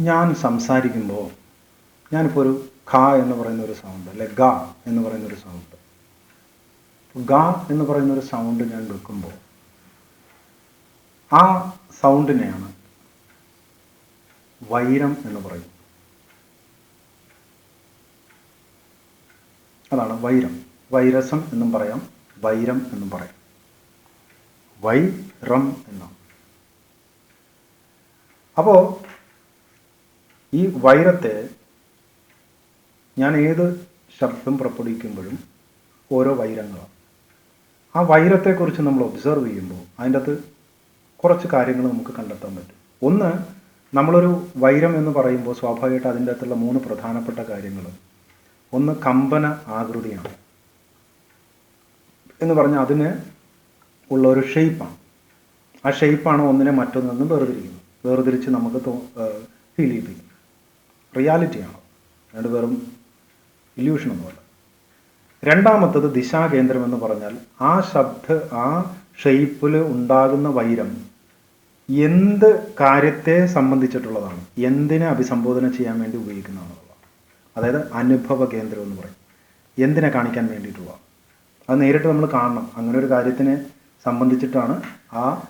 ഞാൻ സംസാരിക്കുമ്പോൾ ഞാനിപ്പോൾ ഒരു ഖ എന്ന് പറയുന്ന ഒരു സൗണ്ട് അല്ലെ ഗ എന്ന് പറയുന്ന ഒരു സൗണ്ട് ഗ എന്ന് പറയുന്ന ഒരു സൗണ്ട് ഞാൻ വെക്കുമ്പോൾ ആ സൗണ്ടിനെയാണ് വൈരം എന്ന് പറയുന്നത് അതാണ് വൈരം. വൈരസം എന്നും പറയാം വൈരം എന്നും പറയാം. വൈ റം എന്നാണ്. അപ്പോൾ ഈ വൈരത്തെ ഞാൻ ഏത് ശബ്ദം പുറപ്പെടുവിക്കുമ്പോഴും ഓരോ വൈരങ്ങളാണ്. ആ വൈരത്തെക്കുറിച്ച് നമ്മൾ ഒബ്സർവ് ചെയ്യുമ്പോൾ അതിന്റെ അകത്ത് കുറച്ച് കാര്യങ്ങൾ നമുക്ക് കണ്ടെത്താൻ പറ്റും. ഒന്ന് നമ്മളൊരു വൈരം എന്ന് പറയുമ്പോൾ സ്വാഭാവികമായിട്ട് അതിന്റെ അകത്തുള്ള മൂന്ന് പ്രധാനപ്പെട്ട കാര്യങ്ങൾ. ഒന്ന് കമ്പന ആകൃതിയാണ്. എന്ന് പറഞ്ഞാൽ അതിന് ഉള്ള ഒരു ഷെയ്പ്പാണ് ആ ഷെയ്പ്പാണ് ഒന്നിനെ മറ്റൊന്നിൽ നിന്ന് വേർതിരിക്കുന്നത് വേർതിരിച്ച് നമുക്ക് ഫീൽ ചെയ്യിപ്പിക്കും റിയാലിറ്റിയാണ്. അതുകൊണ്ട് വെറും ഇല്യൂഷനൊന്നുമല്ല രണ്ടാമത്തത് ദിശാകേന്ദ്രം എന്ന് പറഞ്ഞാൽ ആ ശബ്ദ ആ ഷെയ്പ്പിൽ ഉണ്ടാകുന്ന വൈരം എന്ത് കാര്യത്തെ സംബന്ധിച്ചിട്ടുള്ളതാണ് എന്തിനെ അഭിസംബോധന ചെയ്യാൻ വേണ്ടി ഉപയോഗിക്കുന്നതാണെന്നുള്ളതാണ് അതായത് അനുഭവ കേന്ദ്രം എന്ന് പറയും. എന്തിനെ കാണിക്കാൻ വേണ്ടിയിട്ടുള്ള. അത് നേരിട്ട് നമ്മൾ കാണണം. അങ്ങനെ ഒരു കാര്യത്തിനെ സംബന്ധിച്ചിട്ടാണ് ആ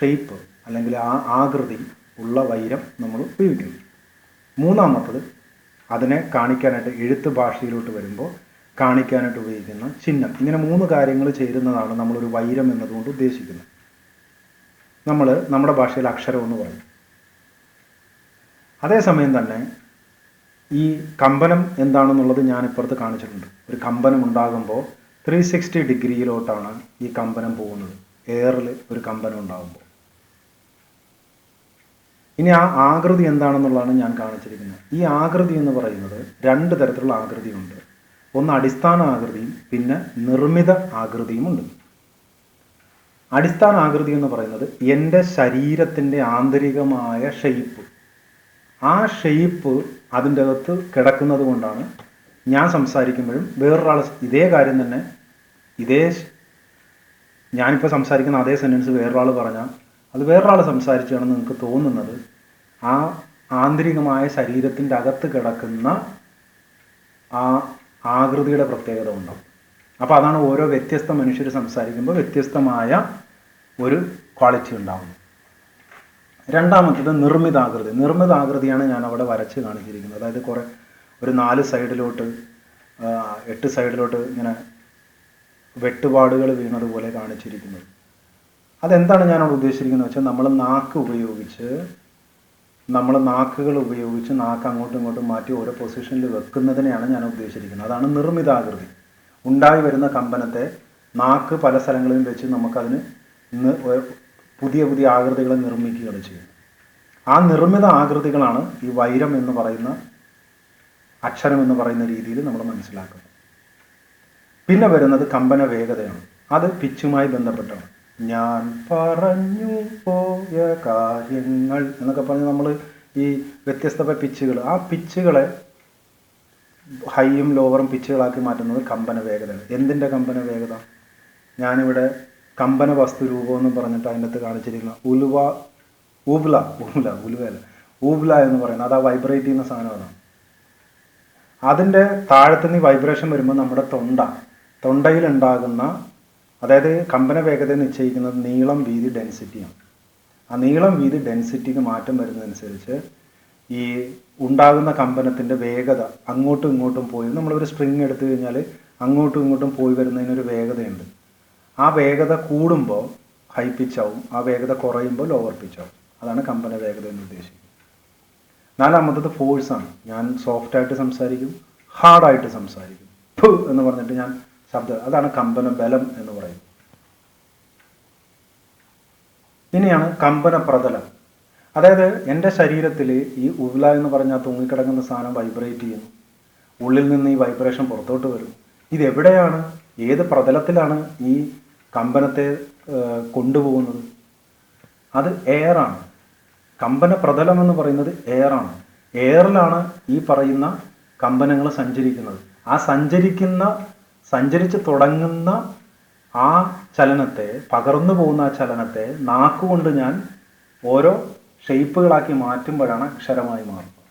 ഷെയ്പ്പ് അല്ലെങ്കിൽ ആ ആകൃതി ഉള്ള വൈരം നമ്മൾ ഉപയോഗിക്കുന്നത്. മൂന്നാമത്തത് അതിനെ കാണിക്കാനായിട്ട് എഴുത്ത് ഭാഷയിലോട്ട് വരുമ്പോൾ കാണിക്കാനായിട്ട് ഉപയോഗിക്കുന്ന ചിഹ്നം. ഇങ്ങനെ മൂന്ന് കാര്യങ്ങൾ ചേരുന്നതാണ് നമ്മളൊരു വൈരം എന്നതുകൊണ്ട് ഉദ്ദേശിക്കുന്നത്. നമ്മൾ നമ്മുടെ ഭാഷയിൽ അക്ഷരം എന്ന് പറയും. അതേസമയം തന്നെ ഈ കമ്പനം എന്താണെന്നുള്ളത് ഞാൻ ഇപ്പുറത്ത് കാണിച്ചിട്ടുണ്ട്. ഒരു കമ്പനം ഉണ്ടാകുമ്പോൾ ത്രീ സിക്സ്റ്റി ഡിഗ്രിയിലോട്ടാണ് ഈ കമ്പനം പോകുന്നത്. എയറിൽ ഒരു കമ്പനം ഉണ്ടാകുമ്പോൾ. ഇനി ആ ആകൃതി എന്താണെന്നുള്ളതാണ് ഞാൻ കാണിച്ചിരിക്കുന്നത്. ഈ ആകൃതി എന്ന് പറയുന്നത് രണ്ട് തരത്തിലുള്ള ആകൃതിയുണ്ട്. ഒന്ന് അടിസ്ഥാന ആകൃതിയും പിന്നെ നിർമ്മിത ആകൃതിയുമുണ്ട്. അടിസ്ഥാന ആകൃതി എന്ന് പറയുന്നത് എന്റെ ശരീരത്തിന്റെ ആന്തരികമായ ഷെയ്പ്പ് ആ ഷെയ്പ്പ് അതിന്റെ അകത്ത് കിടക്കുന്നത് കൊണ്ടാണ് ഞാൻ സംസാരിക്കുമ്പോഴും വേറൊരാൾ ഇതേ കാര്യം തന്നെ ഇതേ ഞാനിപ്പോൾ സംസാരിക്കുന്ന അതേ സെന്റൻസ് വേറൊരാൾ പറഞ്ഞാൽ അത് വേറൊരാൾ സംസാരിച്ചാണെന്ന് നിങ്ങൾക്ക് തോന്നുന്നത് ആ ആന്തരികമായ ശരീരത്തിന്റെ അകത്ത് കിടക്കുന്ന ആ ആകൃതിയുടെ പ്രത്യേകത ഉണ്ടാവും. അപ്പോൾ അതാണ് ഓരോ വ്യത്യസ്ത മനുഷ്യർ സംസാരിക്കുമ്പോൾ വ്യത്യസ്തമായ ഒരു ക്വാളിറ്റി ഉണ്ടാകുന്നത് രണ്ടാമത്തത് നിർമ്മിതാകൃതി. നിർമ്മിതാകൃതിയാണ് ഞാൻ അവിടെ വരച്ച് കാണിച്ചിരിക്കുന്നത്. അതായത് കുറേ ഒരു നാല് സൈഡിലോട്ട് എട്ട് സൈഡിലോട്ട് ഇങ്ങനെ വെട്ടുപാടുകൾ വീണതുപോലെ കാണിച്ചിരിക്കുന്നത്. അതെന്താണ് ഞാനവിടെ ഉദ്ദേശിക്കുന്നത് വെച്ചാൽ നമ്മൾ നാക്ക് ഉപയോഗിച്ച് നമ്മൾ നാക്കുകൾ ഉപയോഗിച്ച് നാക്ക് അങ്ങോട്ടും ഇങ്ങോട്ടും മാറ്റി ഓരോ പൊസിഷനിൽ വെക്കുന്നതിനെയാണ് ഞാൻ ഉദ്ദേശിച്ചിരിക്കുന്നത്. അതാണ് നിർമ്മിതാകൃതി. ഉണ്ടായി വരുന്ന കമ്പനത്തെ നാക്ക് പല സ്ഥലങ്ങളിലും വെച്ച് നമുക്കതിന് പുതിയ പുതിയ ആകൃതികൾ നിർമ്മിക്കുകയാണ് ചെയ്യുന്നത്. ആ നിർമ്മിത ആകൃതികളാണ് ഈ വൈരം എന്ന് പറയുന്ന അക്ഷരം എന്ന് പറയുന്ന രീതിയിൽ നമ്മൾ മനസ്സിലാക്കുന്നത്. പിന്നെ വരുന്നത് കമ്പന വേഗതയാണ്. അത് പിച്ചുമായി ബന്ധപ്പെട്ടാണ് ഞാൻ പറഞ്ഞു പോയ കാര്യങ്ങൾ എന്നൊക്കെ പറഞ്ഞ് നമ്മൾ ഈ വ്യത്യസ്ത പിച്ചുകൾ ആ പിച്ചുകളെ ഹൈയും ലോവറും പിച്ചുകളാക്കി മാറ്റുന്നത് കമ്പന വേഗതയാണ് എന്തിന്റെ കമ്പന വേഗത? ഞാനിവിടെ കമ്പന വസ്തു എന്ന് പറഞ്ഞിട്ട് അതിന്റെ അകത്ത് കാണിച്ചിരിക്കുന്ന ഉലുവ ഊബ്ല ഊബ്ല ഉലുവയല്ല ഊബ്ല എന്ന് പറയുന്നത് അത് ആ വൈബ്രേറ്റ് ചെയ്യുന്ന സാധനമാണ്. അതിന്റെ താഴത്തുനിന്ന് വൈബ്രേഷൻ വരുമ്പോൾ നമ്മുടെ തൊണ്ട. തൊണ്ടയിൽ ഉണ്ടാകുന്ന അതായത് കമ്പന വേഗത നിശ്ചയിക്കുന്നത് നീളം വീതി ഡെൻസിറ്റിയാണ് ആ നീളം വീതി ഡെൻസിറ്റിക്ക് മാറ്റം വരുന്നതനുസരിച്ച് ഈ ഉണ്ടാകുന്ന കമ്പനത്തിന്റെ വേഗത അങ്ങോട്ടും ഇങ്ങോട്ടും പോയി നമ്മളൊരു സ്പ്രിങ് എടുത്തു കഴിഞ്ഞാൽ അങ്ങോട്ടും ഇങ്ങോട്ടും പോയി വരുന്നതിനൊരു വേഗതയുണ്ട്. ആ വേഗത കൂടുമ്പോൾ ഹൈ പിച്ചാവും ആ വേഗത കുറയുമ്പോൾ ലോവർ പിച്ചാവും അതാണ് കമ്പന വേഗത എന്ന് ഉദ്ദേശിക്കുന്നത്. നാലാമത്തത് ഫോഴ്സാണ് ഞാൻ സോഫ്റ്റായിട്ട് സംസാരിക്കും ഹാർഡായിട്ട് സംസാരിക്കും. എന്ന് പറഞ്ഞിട്ട് ഞാൻ ശബ്ദം അതാണ് കമ്പന ബലം എന്ന് പറയുന്നത് ഇനിയാണ് കമ്പന പ്രതലം. അതായത് എന്റെ ശരീരത്തിൽ ഈ ഉരുള എന്ന് പറഞ്ഞാൽ തൂങ്ങിക്കിടക്കുന്ന സാധനം വൈബ്രേറ്റ് ചെയ്യുന്നു. ഉള്ളിൽ നിന്ന് ഈ വൈബ്രേഷൻ പുറത്തോട്ട് വരും. ഇതെവിടെയാണ് ഏത് പ്രതലത്തിലാണ് ഈ കമ്പനത്തെ കൊണ്ടുപോകുന്നത്? അത് എയറാണ് കമ്പന പ്രതലം എന്ന് പറയുന്നത് എയറാണ് എയറിലാണ് ഈ പറയുന്ന കമ്പനങ്ങൾ സഞ്ചരിക്കുന്നത്. ആ സഞ്ചരിക്കുന്ന സഞ്ചരിച്ച് തുടങ്ങുന്ന ആ ചലനത്തെ പകർന്നു പോകുന്ന ആ ചലനത്തെ നാക്കുകൊണ്ട് ഞാൻ ഓരോ ഷെയ്പ്പുകളാക്കി മാറ്റുമ്പോഴാണ് അക്ഷരമായി മാറുന്നത്.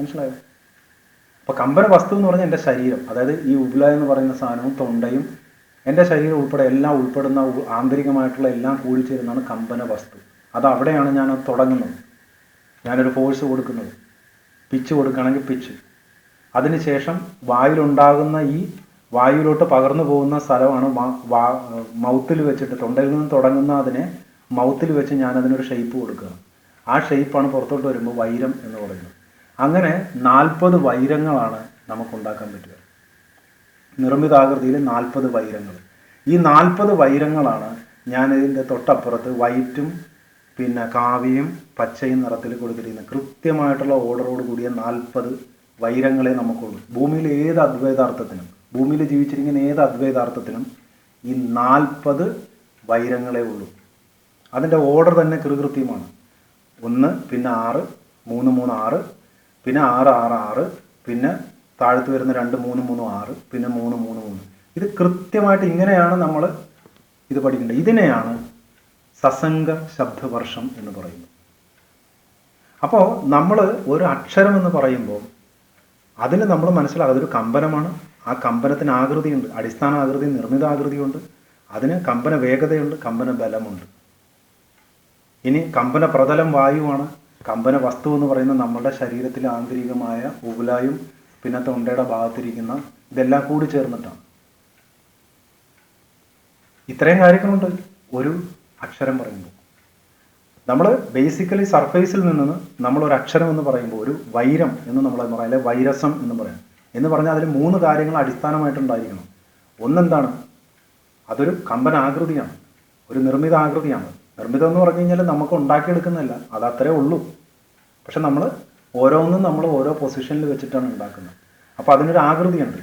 മനസ്സിലായോ? അപ്പോൾ കമ്പന വസ്തു എന്ന് പറഞ്ഞാൽ എന്റെ ശരീരം. അതായത് ഈ ഉബുല എന്ന് പറയുന്ന സാധനവും തൊണ്ടയും എന്റെ ശരീരം ഉൾപ്പെടെ എല്ലാം ഉൾപ്പെടുന്ന ആന്തരികമായിട്ടുള്ള എല്ലാം കൂടിച്ചേരുന്നതാണ് കമ്പന വസ്തു. അത് അവിടെയാണ് ഞാൻ തുടങ്ങുന്നത്. ഞാനൊരു ഫോഴ്സ് കൊടുക്കുന്നത്. പിച്ച് കൊടുക്കുകയാണെങ്കിൽ പിച്ച്. അതിനുശേഷം വായിലുണ്ടാകുന്ന ഈ വായുവിലോട്ട് പകർന്നു പോകുന്ന സ്ഥലമാണ് മൗത്തിൽ വെച്ചിട്ട് തൊണ്ടയിൽ നിന്ന് തുടങ്ങുന്ന അതിനെ മൗത്തിൽ വെച്ച് ഞാൻ അതിനൊരു ഷേപ്പ് കൊടുക്കുക. ആ ഷേപ്പാണ് പുറത്തോട്ട് വരുമ്പോൾ വൈരം എന്ന് പറയുന്നത്. അങ്ങനെ നാൽപ്പത് വൈരങ്ങളാണ് നമുക്കുണ്ടാക്കാൻ പറ്റുക. നിർമ്മിതാകൃതിയിൽ നാൽപ്പത് വൈരങ്ങൾ. ഈ നാൽപ്പത് വൈരങ്ങളാണ് ഞാൻ ഇതിന്റെ തൊട്ടപ്പുറത്ത് വൈറ്റും പിന്നെ കാവിയും പച്ചയും നിറത്തിൽ കൊടുത്തിരിക്കുന്നത്. കൃത്യമായിട്ടുള്ള ഓർഡറോട് കൂടിയ നാൽപ്പത് വൈരങ്ങളെ നമുക്കുള്ളൂ. ഭൂമിയിൽ ഏത് അദ്വൈതാർത്ഥത്തിനും. ഭൂമിയിൽ ജീവിച്ചിരിക്കുന്ന ഏത് അദ്വൈതാർത്ഥത്തിനും ഈ നാൽപ്പത് വൈരങ്ങളെ ഉള്ളൂ. അതിന്റെ ഓർഡർ തന്നെ കൃകൃത്യമാണ്. ഒന്ന് പിന്നെ ആറ് മൂന്ന് മൂന്ന് ആറ് പിന്നെ ആറ് ആറ് ആറ് പിന്നെ താഴത്ത് വരുന്ന രണ്ട് മൂന്ന് മൂന്ന് ആറ് പിന്നെ മൂന്ന് മൂന്ന് മൂന്ന്. ഇത് കൃത്യമായിട്ട് ഇങ്ങനെയാണ് നമ്മൾ ഇത് പഠിക്കേണ്ടത്. ഇതിനെയാണ് സസംഗ ശബ്ദവർഷം എന്ന് പറയുന്നത്. അപ്പോൾ നമ്മൾ ഒരു അക്ഷരം എന്ന് പറയുമ്പോൾ അതിന് നമ്മൾ മനസ്സിലാകും അതൊരു കമ്പനമാണ്. ആ കമ്പനത്തിന് ആകൃതിയുണ്ട് അടിസ്ഥാന ആകൃതി നിർമ്മിത ആകൃതിയുണ്ട് അതിന് കമ്പന വേഗതയുണ്ട് കമ്പന ബലമുണ്ട്. ഇനി കമ്പന പ്രതലം വായുവാണ്. കമ്പന വസ്തു എന്ന് പറയുന്ന നമ്മുടെ ശരീരത്തിലെ ആന്തരികമായ ഉബുലായും പിന്നെ തൊണ്ടയുടെ ഭാഗത്തിരിക്കുന്ന ഇതെല്ലാം കൂടി ചേർന്നിട്ടാണ്. ഇത്രയും കാര്യങ്ങളുണ്ട് ഒരു അക്ഷരം പറയുമ്പോൾ. നമ്മൾ ബേസിക്കലി സർഫേസിൽ നിന്ന് നമ്മൾ ഒരു അക്ഷരം എന്ന് പറയുമ്പോൾ ഒരു വൈരം എന്ന് നമ്മൾ പറയാം അല്ലെ വൈരസം എന്ന് പറയാം. എന്ന് പറഞ്ഞാൽ അതിൽ മൂന്ന് കാര്യങ്ങൾ അടിസ്ഥാനമായിട്ടുണ്ടായിരിക്കണം. ഒന്നെന്താണ്? അതൊരു കമ്പന ആകൃതിയാണ് ഒരു നിർമ്മിത ആകൃതിയാണ് നിർമ്മിതം എന്ന് പറഞ്ഞു കഴിഞ്ഞാൽ നമുക്ക് ഉണ്ടാക്കിയെടുക്കുന്നതല്ല. അത് അത്രേ ഉള്ളൂ. പക്ഷെ നമ്മൾ ഓരോന്നും നമ്മൾ ഓരോ പൊസിഷനിൽ വെച്ചിട്ടാണ് ഉണ്ടാക്കുന്നത്. അപ്പോൾ അതിനൊരു ആകൃതിയുണ്ട്.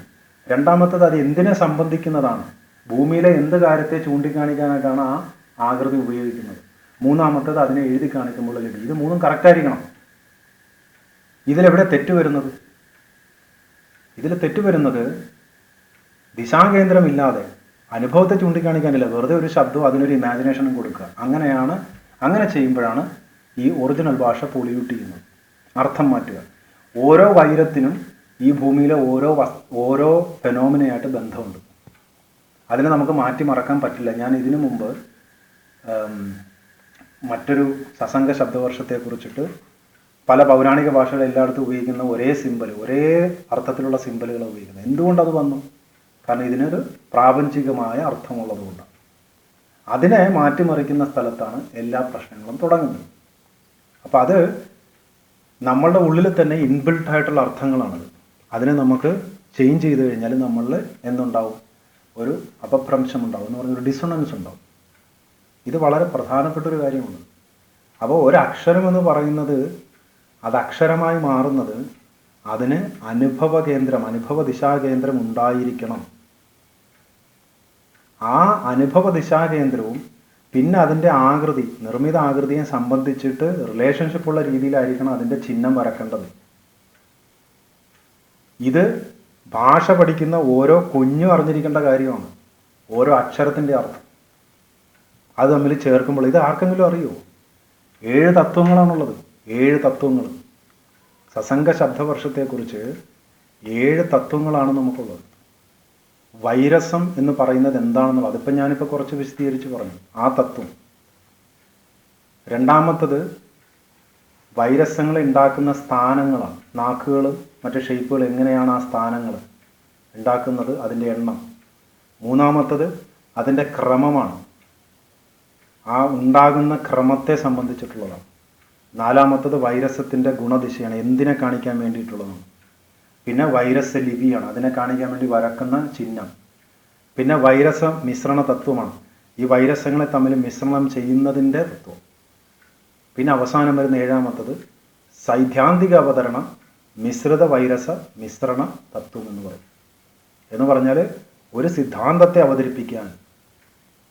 രണ്ടാമത്തത് അത് എന്തിനെ സംബന്ധിക്കുന്നതാണ്? ഭൂമിയിലെ എന്ത് കാര്യത്തെ ചൂണ്ടിക്കാണിക്കാനായിട്ടാണ് ആ ആകൃതി ഉപയോഗിക്കുന്നത്. മൂന്നാമത്തത് അതിനെ എഴുതി കാണിക്കുമ്പോൾ ഇത് മൂന്നും കറക്റ്റായിരിക്കണം ഇതിലെവിടെ തെറ്റ് വരുന്നത്? ഇതിൽ തെറ്റ് വരുന്നത് ദിശാകേന്ദ്രമില്ലാതെ അനുഭവത്തെ ചൂണ്ടിക്കാണിക്കാനില്ല. വെറുതെ ഒരു ശബ്ദവും അതിനൊരു ഇമാജിനേഷനും കൊടുക്കുക. അങ്ങനെയാണ് അങ്ങനെ ചെയ്യുമ്പോഴാണ് ഈ ഒറിജിനൽ ഭാഷ പൊളിയൂട്ട് ചെയ്യുന്നത്. അർത്ഥം മാറ്റുക. ഓരോ വൈരത്തിനും ഈ ഭൂമിയിലെ ഓരോ വസ് ഓരോ ഫെനോമിനയായിട്ട് ബന്ധമുണ്ട്. അതിനെ നമുക്ക് മാറ്റി മറക്കാൻ പറ്റില്ല. ഞാൻ ഇതിനു മുമ്പ് മറ്റൊരു സസംഗ ശബ്ദവർഷത്തെക്കുറിച്ചിട്ട് പല പൗരാണിക ഭാഷകൾ എല്ലായിടത്തും ഉപയോഗിക്കുന്ന ഒരേ സിമ്പൽ ഒരേ അർത്ഥത്തിലുള്ള സിമ്പലുകൾ ഉപയോഗിക്കുന്നത്. എന്തുകൊണ്ട് അത് വന്നു? കാരണം ഇതിനൊരു പ്രാപഞ്ചികമായ അർത്ഥമുള്ളതുകൊണ്ട് അതിനെ മാറ്റിമറിക്കുന്ന സ്ഥലത്താണ് എല്ലാ പ്രശ്നങ്ങളും തുടങ്ങുന്നത്. അപ്പം അത് നമ്മളുടെ ഉള്ളിൽ തന്നെ ഇൻബിൽട്ട് ആയിട്ടുള്ള അർത്ഥങ്ങളാണത്. അതിനെ നമുക്ക് ചേഞ്ച് ചെയ്ത് കഴിഞ്ഞാൽ നമ്മളിൽ എന്തുണ്ടാവും? ഒരു അപഭ്രംശം ഉണ്ടാവും എന്ന് പറഞ്ഞൊരു ഡിസണൻസ് ഉണ്ടാവും. ഇത് വളരെ പ്രധാനപ്പെട്ട ഒരു കാര്യമാണ്. അപ്പോൾ ഒരു അക്ഷരം എന്ന് പറയുന്നത് അത് അക്ഷരമായി മാറുന്നത് അതിന് അനുഭവ കേന്ദ്രം അനുഭവ ദിശാകേന്ദ്രം ഉണ്ടായിരിക്കണം. ആ അനുഭവ ദിശാകേന്ദ്രവും പിന്നെ അതിന്റെ ആകൃതി നിർമ്മിത ആകൃതിയെ സംബന്ധിച്ചിട്ട് റിലേഷൻഷിപ്പ് ഉള്ള രീതിയിലായിരിക്കണം അതിന്റെ ചിഹ്നം വരക്കേണ്ടത്. ഇത് ഭാഷ പഠിക്കുന്ന ഓരോ കുഞ്ഞും അറിഞ്ഞിരിക്കേണ്ട കാര്യമാണ്. ഓരോ അക്ഷരത്തിന്റെ അർത്ഥം. അത് തമ്മിൽ ചേർക്കുമ്പോൾ ഇത് ആർക്കെങ്കിലും അറിയോ? ഏഴ് തത്വങ്ങളാണുള്ളത്. ഏഴ് തത്വങ്ങൾ. സസംഗ ശബ്ദവർഷത്തെക്കുറിച്ച് ഏഴ് തത്വങ്ങളാണ് നമുക്കുള്ളത്. വൈരസം എന്ന് പറയുന്നത് എന്താണെന്ന് അതിപ്പോൾ ഞാനിപ്പോൾ കുറച്ച് വിശദീകരിച്ച് പറഞ്ഞു. ആ തത്വം. രണ്ടാമത്തത് വൈരസങ്ങൾ ഉണ്ടാക്കുന്ന സ്ഥാനങ്ങളാണ്. നാക്കുകൾ മറ്റ് ഷേപ്പുകൾ എങ്ങനെയാണ് ആ സ്ഥാനങ്ങൾ ഉണ്ടാക്കുന്നത് അതിന്റെ എണ്ണം. മൂന്നാമത്തത് അതിന്റെ ക്രമമാണ്. ആ ഉണ്ടാകുന്ന ക്രമത്തെ സംബന്ധിച്ചിട്ടുള്ളതാണ്. നാലാമത്തത് വൈറസത്തിന്റെ ഗുണദിശയാണ്. എന്തിനെ കാണിക്കാൻ വേണ്ടിയിട്ടുള്ളതാണ് പിന്നെ വൈറസ് ലിപിയാണ്. അതിനെ കാണിക്കാൻ വേണ്ടി വരക്കുന്ന ചിഹ്നം. പിന്നെ വൈറസ മിശ്രണ തത്വമാണ്. ഈ വൈറസങ്ങളെ തമ്മിൽ മിശ്രണം ചെയ്യുന്നതിന്റെ തത്വം. പിന്നെ അവസാനം വരുന്ന ഏഴാമത്തത് സൈദ്ധാന്തിക അവതരണം മിശ്രിത വൈറസ മിശ്രണ തത്വം എന്ന് പറയും. എന്ന് പറഞ്ഞാൽ ഒരു സിദ്ധാന്തത്തെ അവതരിപ്പിക്കാൻ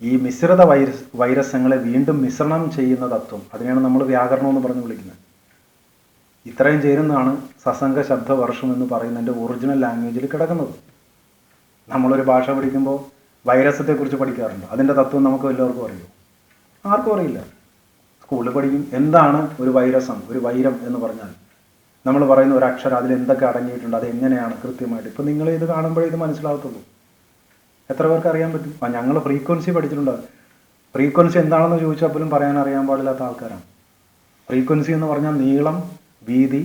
ഈ മിശ്രിത വൈറസ് വൈറസങ്ങളെ വീണ്ടും മിശ്രണം ചെയ്യുന്ന തത്വം. അതിനെയാണ് നമ്മൾ വ്യാകരണം എന്ന് പറഞ്ഞ് വിളിക്കുന്നത്. ഇത്രയും ചേരുന്നതാണ് സസംഗ ശബ്ദ വർഷം എന്ന് പറയുന്നതിന്റെ ഒറിജിനൽ ലാംഗ്വേജിൽ കിടക്കുന്നത്. നമ്മളൊരു ഭാഷ പഠിക്കുമ്പോൾ വൈറസത്തെക്കുറിച്ച് പഠിക്കാറുണ്ട്. അതിന്റെ തത്വം നമുക്ക് എല്ലാവർക്കും അറിയുമോ ആർക്കും അറിയില്ല. സ്കൂളിൽ പഠിക്കും. എന്താണ് ഒരു വൈറസം ഒരു വൈരം എന്ന് പറഞ്ഞാൽ? നമ്മൾ പറയുന്ന ഒരു അക്ഷരം അതിൽ എന്തൊക്കെ അടങ്ങിയിട്ടുണ്ട് അത് എങ്ങനെയാണ് കൃത്യമായിട്ട്? ഇപ്പം നിങ്ങൾ ഇത് കാണുമ്പോഴേ ഇത് മനസ്സിലാകത്തുള്ളൂ. എത്ര പേർക്ക് അറിയാൻ പറ്റും? ആ ഞങ്ങൾ ഫ്രീക്വൻസി പഠിച്ചിട്ടുണ്ട്. ഫ്രീക്വൻസി എന്താണെന്ന് ചോദിച്ചാൽ പോലും പറയാൻ അറിയാൻ പാടില്ലാത്ത ആൾക്കാരാണ്. ഫ്രീക്വൻസി എന്ന് പറഞ്ഞാൽ നീളം വീതി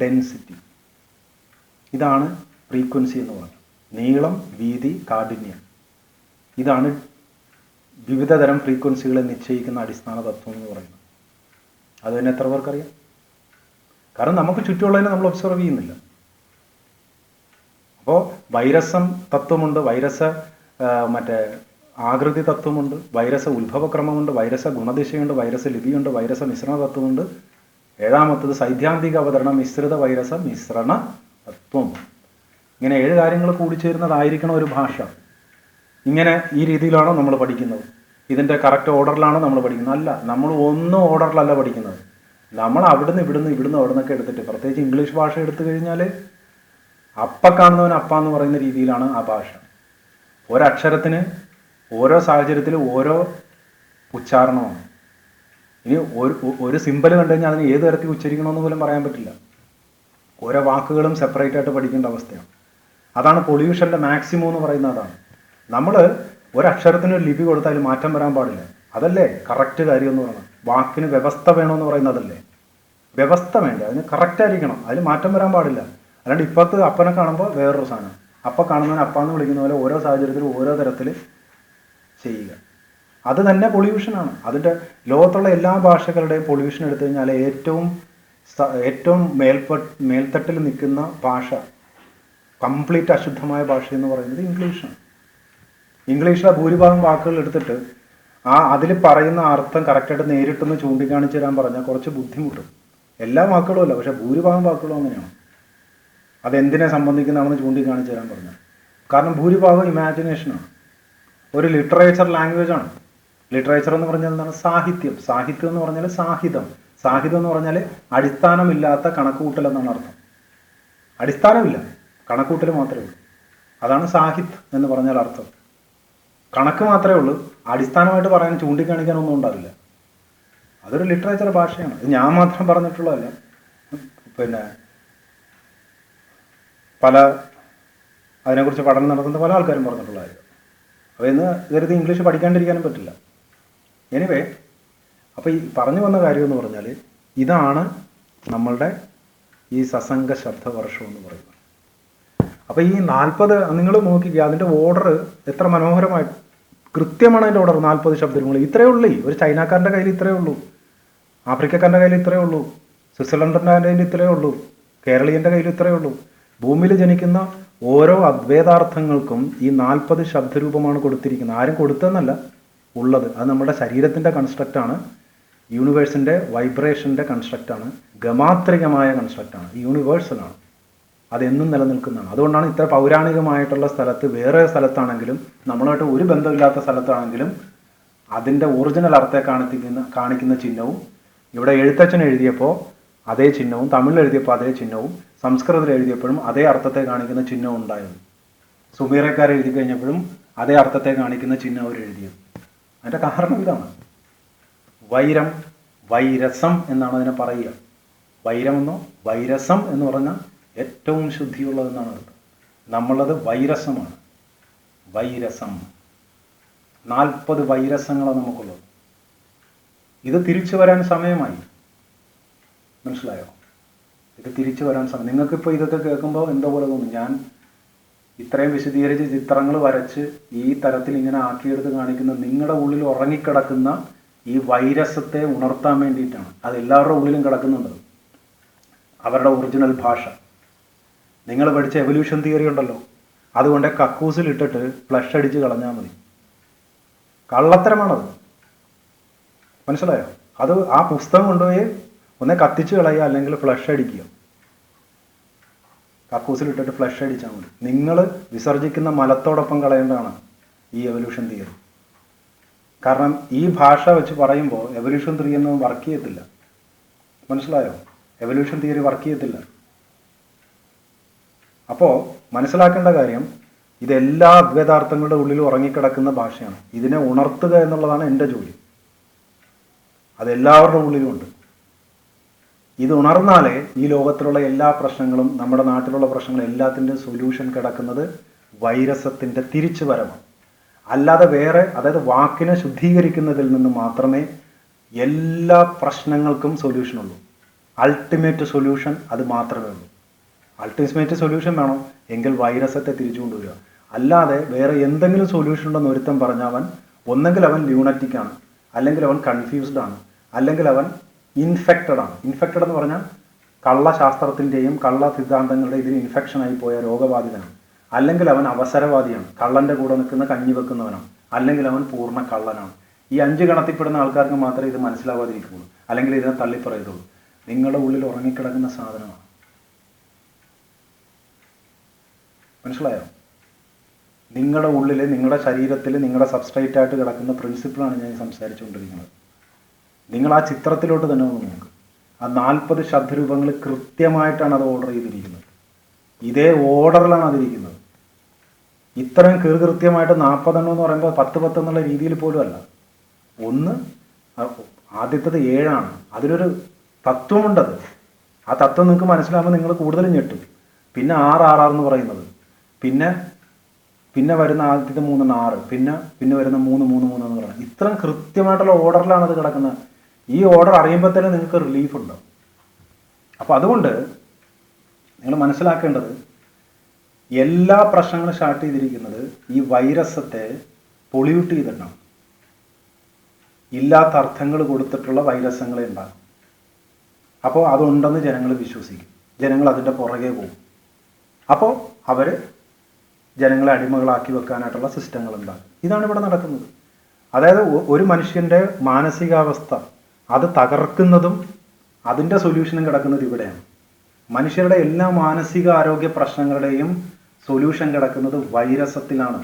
ഡെൻസിറ്റി ഇതാണ് ഫ്രീക്വൻസി എന്ന് പറഞ്ഞത്. നീളം വീതി കാഠിന്യം. ഇതാണ് വിവിധ തരം ഫ്രീക്വൻസികളെ നിശ്ചയിക്കുന്ന അടിസ്ഥാന തത്വം എന്ന് പറയുന്നത്. അത് തന്നെ എത്ര പേർക്കറിയാം? കാരണം നമുക്ക് ചുറ്റുമുള്ളതിനെ നമ്മൾ ഒബ്സർവ് ചെയ്യുന്നില്ല. അപ്പോൾ വൈറസം തത്വമുണ്ട് വൈരസ ആ, മറ്റേ ആകൃതി തത്വമുണ്ട് വൈരസ ഉത്ഭവക്രമമുണ്ട് വൈരസ ഗുണദിശയുണ്ട് വൈരസ ലിപിയുണ്ട് വൈരസ മിശ്രണ തത്വമുണ്ട്. ഏഴാമത്തത് സൈദ്ധാന്തിക അവതരണം മിശ്രിത വൈരസ മിശ്രണ തത്വം. ഇങ്ങനെ ഏഴ് കാര്യങ്ങൾ കൂടിച്ചേരുന്നതായിരിക്കണം ഒരു ഭാഷ. ഇങ്ങനെ ഈ രീതിയിലാണോ നമ്മൾ പഠിക്കുന്നത്. ഇതിന്റെ കറക്റ്റ് ഓർഡറിലാണോ നമ്മൾ പഠിക്കുന്നത്. അല്ല നമ്മൾ ഒന്നും ഓർഡറിലല്ല പഠിക്കുന്നത്. നമ്മൾ അവിടുന്ന് ഇവിടുന്ന് ഇവിടുന്ന് അവിടെ നിന്നൊക്കെ എടുത്തിട്ട് പ്രത്യേകിച്ച് ഇംഗ്ലീഷ് ഭാഷ എടുത്തു കഴിഞ്ഞാൽ അപ്പ കാണുന്നവൻ അപ്പ എന്ന് പറയുന്ന രീതിയിലാണ് ആ ഭാഷ. ഒരക്ഷരത്തിന് ഓരോ സാഹചര്യത്തിലും ഓരോ ഉച്ചാരണമാണ്. ഇനി ഒരു ഒരു സിമ്പിൾ കണ്ടു കഴിഞ്ഞാൽ അതിന് ഏത് തരത്തിൽ ഉച്ചരിക്കണമെന്ന് പോലും പറയാൻ പറ്റില്ല. ഓരോ വാക്കുകളും സെപ്പറേറ്റ് ആയിട്ട് പഠിക്കേണ്ട അവസ്ഥയാണ്. അതാണ് പൊള്യൂഷന്റെ മാക്സിമം എന്ന് പറയുന്ന അതാണ്. നമ്മൾ ഒരക്ഷരത്തിന് ഒരു ലിപി കൊടുത്താൽ മാറ്റം വരാൻ പാടില്ല. അതല്ലേ? കറക്റ്റ് കാര്യം എന്ന് പറയുന്നത് വാക്കിന് വ്യവസ്ഥ വേണമെന്ന് പറയുന്നതല്ലേ വ്യവസ്ഥ വേണ്ട? അതിന് കറക്റ്റ് ആയിരിക്കണം. അതിൽ മാറ്റം വരാൻ പാടില്ല. അല്ലാണ്ട് ഇപ്പത്ത് അപ്പനെ കാണുമ്പോൾ വേറൊരു സാധനം. അപ്പ കാണുന്നവന് അപ്പ എന്ന് വിളിക്കുന്ന പോലെ ഓരോ സാഹചര്യത്തിലും ഓരോ തരത്തിൽ ചെയ്യുക. അത് തന്നെ പൊള്യൂഷനാണ് അതിന്റെ ലോകത്തുള്ള എല്ലാ ഭാഷകളുടെയും പൊള്യൂഷൻ എടുത്തു കഴിഞ്ഞാൽ ഏറ്റവും ഏറ്റവും മേൽപ്പ മേൽത്തട്ടിൽ നിൽക്കുന്ന ഭാഷ കംപ്ലീറ്റ് അശുദ്ധമായ ഭാഷ എന്ന് പറയുന്നത് ഇംഗ്ലീഷാണ് ഇംഗ്ലീഷിലെ ഭൂരിഭാഗം വാക്കുകൾ എടുത്തിട്ട് ആ അതിൽ പറയുന്ന അർത്ഥം കറക്റ്റായിട്ട് നേരിട്ടൊന്ന് ചൂണ്ടിക്കാണിച്ചു തരാൻ പറഞ്ഞാൽ കുറച്ച് ബുദ്ധിമുട്ടും. എല്ലാ വാക്കുകളും അല്ല പക്ഷേ ഭൂരിഭാഗം വാക്കുകളും അങ്ങനെയാണ്. അതെന്തിനെ സംബന്ധിക്കുന്നതാണെന്ന് ചൂണ്ടിക്കാണിച്ചു തരാൻ പറഞ്ഞു. കാരണം ഭൂരിഭാഗം ഇമാജിനേഷനാണ് ഒരു ലിറ്ററേച്ചർ ലാംഗ്വേജ് ആണ് ലിറ്ററേച്ചർ എന്ന് പറഞ്ഞാൽ എന്താണ്? സാഹിത്യം. സാഹിത്യം എന്ന് പറഞ്ഞാൽ സാഹിതം. സാഹിതം എന്ന് പറഞ്ഞാൽ അടിസ്ഥാനമില്ലാത്ത കണക്കുകൂട്ടൽ എന്നാണ് അർത്ഥം. അടിസ്ഥാനമില്ല. കണക്കൂട്ടൽ മാത്രമേ ഉള്ളൂ. അതാണ് സാഹിത് എന്ന് പറഞ്ഞാൽ അർത്ഥം. കണക്ക് മാത്രമേ ഉള്ളൂ. അടിസ്ഥാനമായിട്ട് പറയാൻ ചൂണ്ടിക്കാണിക്കാനൊന്നും ഉണ്ടാവില്ല. അതൊരു ലിറ്ററേച്ചർ ഭാഷയാണ്. ഞാൻ മാത്രം പറഞ്ഞിട്ടുള്ളതല്ല. പിന്നെ പല അതിനെക്കുറിച്ച് പഠനം നടത്തുന്ന പല ആൾക്കാരും പറഞ്ഞിട്ടുള്ള കാര്യം അപ്പോൾ ഇന്ന് കരുതി ഇംഗ്ലീഷ് പഠിക്കാണ്ടിരിക്കാനും പറ്റില്ല. എനിവേ അപ്പോൾ ഈ പറഞ്ഞു വന്ന കാര്യം എന്ന് പറഞ്ഞാൽ ഇതാണ് നമ്മളുടെ ഈ സസംഗ ശബ്ദ വർഷം എന്ന് പറയുന്നത്. അപ്പോൾ ഈ നാൽപ്പത് നിങ്ങൾ നോക്കിക്കുക അതിന്റെ ഓർഡർ എത്ര മനോഹരമായി കൃത്യമാണ് അതിന്റെ ഓർഡർ നാൽപ്പത് ശബ്ദങ്ങൾ. ഇത്രയേ ഉള്ളൂ. ഒരു ചൈനക്കാരന്റെ കയ്യിൽ ഇത്രയേ ഉള്ളൂ. ആഫ്രിക്കക്കാരന്റെ കയ്യിൽ ഇത്രയേ ഉള്ളൂ. സ്വിറ്റ്സർലൻഡിന്റെ കയ്യിൽ ഇത്രയേ ഉള്ളൂ. കേരളീയന്റെ കയ്യിൽ ഇത്രയേ ഉള്ളൂ. ഭൂമിയിൽ ജനിക്കുന്ന ഓരോ അദ്വൈതാർത്ഥങ്ങൾക്കും ഈ നാൽപ്പത് ശബ്ദരൂപമാണ് കൊടുത്തിരിക്കുന്നത്. ആരും കൊടുത്തതെന്നല്ല ഉള്ളത്. അത് നമ്മുടെ ശരീരത്തിന്റെ കൺസ്ട്രക്റ്റാണ് യൂണിവേഴ്സിന്റെ വൈബ്രേഷന്റെ കൺസ്ട്രക്റ്റാണ് ഗമാത്രികമായ കൺസ്ട്രക്റ്റാണ് യൂണിവേഴ്സലാണ് അതെന്നും നിലനിൽക്കുന്നതാണ്. അതുകൊണ്ടാണ് ഇത്ര പൗരാണികമായിട്ടുള്ള സ്ഥലത്ത് വേറെ സ്ഥലത്താണെങ്കിലും നമ്മളായിട്ട് ഒരു ബന്ധമില്ലാത്ത സ്ഥലത്താണെങ്കിലും അതിന്റെ ഒറിജിനൽ അർത്ഥത്തെ കാണിക്കുന്ന കാണിക്കുന്ന ചിഹ്നവും. ഇവിടെ എഴുത്തച്ഛൻ എഴുതിയപ്പോൾ അതേ ചിഹ്നവും തമിഴിൽ എഴുതിയപ്പോൾ അതേ ചിഹ്നവും സംസ്കൃതത്തിൽ എഴുതിയപ്പോഴും അതേ അർത്ഥത്തെ കാണിക്കുന്ന ചിഹ്നവും ഉണ്ടായിരുന്നു. സുമീറക്കാർ എഴുതി കഴിഞ്ഞപ്പോഴും അതേ അർത്ഥത്തെ കാണിക്കുന്ന ചിഹ്നം അവർ എഴുതിയത്. അതിന്റെ കാരണം ഇതാണ്. വൈരം വൈരസം എന്നാണ് അതിനെ പറയുക. വൈരമെന്നോ വൈരസം എന്ന് പറഞ്ഞാൽ ഏറ്റവും ശുദ്ധിയുള്ളതെന്നാണ് അർത്ഥം നമ്മളത് വൈരസമാണ്. വൈരസം. നാൽപ്പത് വൈരസങ്ങളാണ് നമുക്കുള്ളത്. ഇത് തിരിച്ചു വരാൻ സമയമായി. മനസ്സിലായോ? ഇത് തിരിച്ചു വരാൻ സമയം. നിങ്ങൾക്കിപ്പോൾ ഇതൊക്കെ കേൾക്കുമ്പോൾ എന്തോ പോലെ തോന്നും. ഞാൻ ഇത്രയും വിശദീകരിച്ച് ചിത്രങ്ങൾ വരച്ച് ഈ തരത്തിൽ ഇങ്ങനെ ആക്കിയെടുത്ത് കാണിക്കുന്ന നിങ്ങളുടെ ഉള്ളിൽ ഉറങ്ങിക്കിടക്കുന്ന ഈ വൈരസത്തെ ഉണർത്താൻ വേണ്ടിയിട്ടാണ്. അത് എല്ലാവരുടെ ഉള്ളിലും കിടക്കുന്നുണ്ട്. അവരുടെ ഒറിജിനൽ ഭാഷ. നിങ്ങൾ പഠിച്ച എവല്യൂഷൻ തിയറി ഉണ്ടല്ലോ. അതുകൊണ്ട് കക്കൂസിൽ ഇട്ടിട്ട് ഫ്ലഷ് അടിച്ച് കളഞ്ഞാൽ മതി. കള്ളത്തരമാണത്. മനസ്സിലായോ? അത് ആ പുസ്തകം കൊണ്ടുപോയി ഒന്നെ കത്തിച്ച് കളയുക അല്ലെങ്കിൽ ഫ്ലഷ് അടിക്കുക. കക്കൂസിൽ ഇട്ടിട്ട് ഫ്ലഷ് അടിച്ചാൽ മതി. നിങ്ങൾ വിസർജിക്കുന്ന മലത്തോടൊപ്പം കളയേണ്ടതാണ് ഈ എവല്യൂഷൻ തിയറി കാരണം ഈ ഭാഷ വെച്ച് പറയുമ്പോൾ എവല്യൂഷൻ തിയറി ഒന്നും വർക്ക് ചെയ്യത്തില്ല. മനസ്സിലായോ? എവല്യൂഷൻ തിയറി വർക്ക് ചെയ്യത്തില്ല. അപ്പോൾ മനസ്സിലാക്കേണ്ട കാര്യം ഇതെല്ലാ അദ്വൈതാർത്ഥങ്ങളുടെ ഉള്ളിൽ ഉറങ്ങിക്കിടക്കുന്ന ഭാഷയാണ്. ഇതിനെ ഉണർത്തുക എന്നുള്ളതാണ് എന്റെ ജോലി. അതെല്ലാവരുടെ ഉള്ളിലുമുണ്ട് ഇത് ഉണർന്നാലേ ഈ ലോകത്തിലുള്ള എല്ലാ പ്രശ്നങ്ങളും നമ്മുടെ നാട്ടിലുള്ള പ്രശ്നങ്ങളും എല്ലാത്തിന്റെയും സൊല്യൂഷൻ കിടക്കുന്നത് വൈരസത്തിന്റെ തിരിച്ചു വരവാണ് അല്ലാതെ വേറെ അതായത് വാക്കിനെ ശുദ്ധീകരിക്കുന്നതിൽ നിന്ന് മാത്രമേ എല്ലാ പ്രശ്നങ്ങൾക്കും സൊല്യൂഷൻ ഉള്ളൂ. അൾട്ടിമേറ്റ് സൊല്യൂഷൻ അത് മാത്രമേ ഉള്ളൂ. അൾട്ടിമേറ്റ് സൊല്യൂഷൻ വേണം എങ്കിൽ വൈറസത്തെ തിരിച്ചു കൊണ്ടുവരിക അല്ലാതെ വേറെ എന്തെങ്കിലും സൊല്യൂഷൻ ഉണ്ടെന്ന് ഒരുത്തം പറഞ്ഞാൽ അവൻ ഒന്നെങ്കിൽ അവൻ ലൂണറ്റിക്കാണ് അല്ലെങ്കിൽ അവൻ കൺഫ്യൂസ്ഡ് ആണ് അല്ലെങ്കിൽ അവൻ ഇൻഫെക്റ്റഡ് ആണ്. ഇൻഫെക്റ്റഡ് എന്ന് പറഞ്ഞാൽ കള്ളശാസ്ത്രത്തിന്റെയും കള്ള സിദ്ധാന്തങ്ങളുടെ ഇതിന് ഇൻഫെക്ഷൻ ആയി പോയ രോഗബാധിതനാണ്. അല്ലെങ്കിൽ അവൻ അവസരവാദിയാണ്. കള്ളന്റെ കൂടെ നിൽക്കുന്ന കഞ്ഞി വെക്കുന്നവനാണ്. അല്ലെങ്കിൽ അവൻ പൂർണ കള്ളനാണ്. ഈ അഞ്ച് ഗണത്തിൽപ്പെടുന്ന ആൾക്കാർക്ക് മാത്രമേ ഇത് മനസ്സിലാവാതിരിക്കുള്ളൂ അല്ലെങ്കിൽ ഇതിനെ തള്ളിപ്പറയത്തുള്ളൂ. നിങ്ങളുടെ ഉള്ളിൽ ഉറങ്ങിക്കിടക്കുന്ന സാധനമാണ്. മനസ്സിലായോ? നിങ്ങളുടെ ഉള്ളിൽ നിങ്ങളുടെ ശരീരത്തിൽ നിങ്ങളുടെ സബ്സ്ട്രേറ്റ് ആയിട്ട് കിടക്കുന്ന പ്രിൻസിപ്പിളാണ് ഞാൻ സംസാരിച്ചുകൊണ്ടിരിക്കുന്നത്. നിങ്ങൾ ആ ചിത്രത്തിലോട്ട് തന്നെ ഒന്ന് നോക്ക്. ആ നാൽപ്പത് ശബ്ദരൂപങ്ങൾ കൃത്യമായിട്ടാണ് അത് ഓർഡർ ചെയ്തിരിക്കുന്നത്. ഇതേ ഓർഡറിലാണ് അതിരിക്കുന്നത്. ഇത്രയും കൃത്യമായിട്ട് നാൽപ്പതെണ്ണം എന്ന് പറയുമ്പോൾ പത്ത് പത്ത് എന്നുള്ള രീതിയിൽ പോലും അല്ല. ഒന്ന് ആദ്യത്തത് ഏഴാണ്. അതിലൊരു തത്വമുണ്ടത് ആ തത്വം നിങ്ങൾക്ക് മനസ്സിലാകുമ്പോൾ നിങ്ങൾ കൂടുതൽ ഞെട്ടും. പിന്നെ ആറ് ആറ് എന്ന് പറയുന്നത്. പിന്നെ പിന്നെ വരുന്ന ആദ്യത്തെ മൂന്നെണ്ണം ആറ്. പിന്നെ പിന്നെ വരുന്ന മൂന്ന് മൂന്ന് മൂന്ന് എന്ന് പറയുന്നത്. ഇത്രയും കൃത്യമായിട്ടുള്ള ഓർഡറിലാണ് അത് കിടക്കുന്നത്. ഈ ഓർഡർ അറിയുമ്പോൾ തന്നെ നിങ്ങൾക്ക് റിലീഫ് ഉണ്ടാവും അപ്പോൾ അതുകൊണ്ട് നിങ്ങൾ മനസ്സിലാക്കേണ്ടത് എല്ലാ പ്രശ്നങ്ങളും സ്റ്റാർട്ട് ചെയ്തിരിക്കുന്നത് ഈ വൈറസത്തെ പൊള്യൂട്ട് ചെയ്തിട്ടാണ്. ഇല്ലാത്ത അർത്ഥങ്ങൾ കൊടുത്തിട്ടുള്ള വൈറസങ്ങളെ ഉണ്ടാകും അപ്പോൾ അതുണ്ടെന്ന് ജനങ്ങൾ വിശ്വസിക്കും. ജനങ്ങൾ അതിന്റെ പുറകെ പോകും. അപ്പോൾ അവർ ജനങ്ങളെ അടിമകളാക്കി വെക്കാനായിട്ടുള്ള സിസ്റ്റങ്ങൾ ഉണ്ടാകും ഇതാണ് ഇവിടെ നടക്കുന്നത്. അതായത് ഒരു മനുഷ്യന്റെ മാനസികാവസ്ഥ അത് തകർക്കുന്നതും അതിന്റെ സൊല്യൂഷനും കിടക്കുന്നത് ഇവിടെയാണ്. മനുഷ്യരുടെ എല്ലാ മാനസിക ആരോഗ്യ പ്രശ്നങ്ങളുടെയും സൊല്യൂഷൻ കിടക്കുന്നത് വൈരസത്തിലാണ്.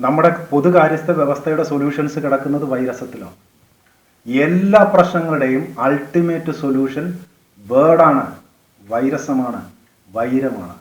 നമ്മുടെ പൊതുകാര്യസ്ഥ വ്യവസ്ഥയുടെ സൊല്യൂഷൻസ് കിടക്കുന്നത് വൈരസത്തിലാണ്. എല്ലാ പ്രശ്നങ്ങളുടെയും അൾട്ടിമേറ്റ് സൊല്യൂഷൻ വേർഡാണ് വൈരസമാണ് വൈരമാണ്.